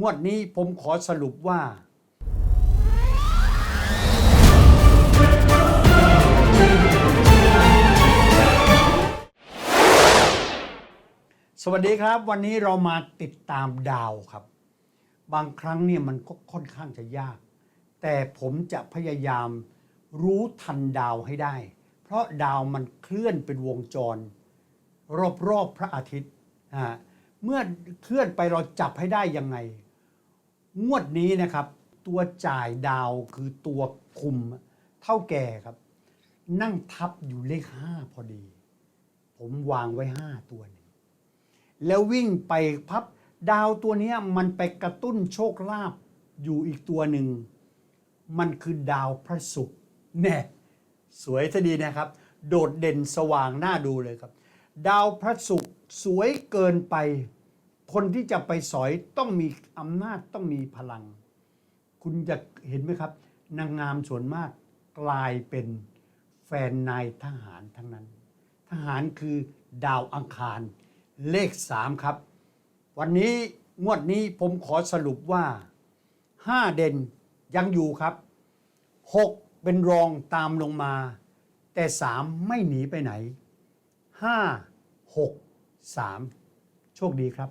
งวดนี้ผมขอสรุปว่า สวัสดีครับ วันนี้เรามาติดตามดาวครับ บางครั้งเนี่ยมันก็ค่อนข้างจะยาก แต่ผมจะพยายามรู้ทันดาวให้ได้ เพราะดาวมันเคลื่อนเป็นวงจร รอบๆพระอาทิตย์อ่าเมื่อเคลื่อนไปเราจับให้ได้ยังไง งวดนี้นะครับ ตัวจ่ายดาวคือตัวคุมเท่าแก่ครับ นั่งทับอยู่เลขห้าพอดี ผมวางไว้ห้าตัวหนึงแล้ววิ่งไปพับดาวตัวนี้มันไปกระตุ้นโชคลาภอยู่อีกตัวหนึ่ง มันคือดาวพระศุกร์แน่สวยซะดีนะครับ โดดเด่นสว่างน่าดูเลยครับ ดาวพระศุกร์สวยเกินไป คนที่จะไปสอยต้องมีอำนาจต้องมีพลัง คุณจะเห็นไหมครับ นางงามส่วนมากกลายเป็นแฟนนายทหารทั้งนั้น ทหารคือดาวอังคาร เลขสามครับ วันนี้งวดนี้ผมขอสรุปว่า 5 เด่นยังอยู่ครับ 6 เป็นรองตามลงมา แต่ 3 ไม่หนีไปไหน 5 6 3 โชคดีครับ